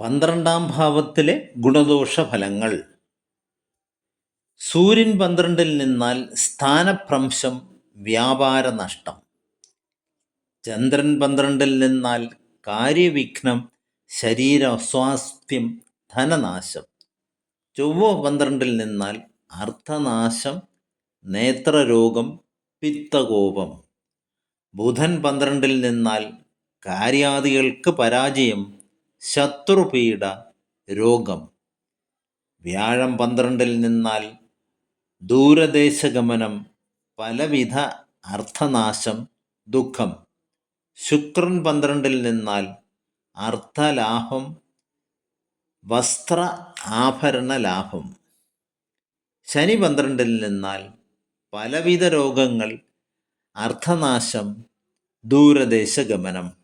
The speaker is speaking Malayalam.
പന്ത്രണ്ടാം ഭാവത്തിലെ ഗുണദോഷ ഫലങ്ങൾ സൂര്യൻ പന്ത്രണ്ടിൽ നിന്നാൽ സ്ഥാനഭ്രംശം വ്യാപാര നഷ്ടം ചന്ദ്രൻ പന്ത്രണ്ടിൽ നിന്നാൽ കാര്യവിഘ്നം ശരീര അസ്വാസ്ഥ്യം ധനനാശം. ചൊവ്വ പന്ത്രണ്ടിൽ നിന്നാൽ അർത്ഥനാശം നേത്രരോഗം പിത്തകോപം. ബുധൻ പന്ത്രണ്ടിൽ നിന്നാൽ കാര്യാദികൾക്ക് പരാജയം ശത്രുപീഡ രോഗം. വ്യാഴം പന്ത്രണ്ടിൽ നിന്നാൽ ദൂരദേശഗമനം പലവിധ അർത്ഥനാശം ദുഃഖം. ശുക്രൻ പന്ത്രണ്ടിൽ നിന്നാൽ അർത്ഥലാഭം വസ്ത്ര ആഭരണ ലാഭം. ശനി പന്ത്രണ്ടിൽ നിന്നാൽ പലവിധ രോഗങ്ങൾ അർത്ഥനാശം ദൂരദേശഗമനം.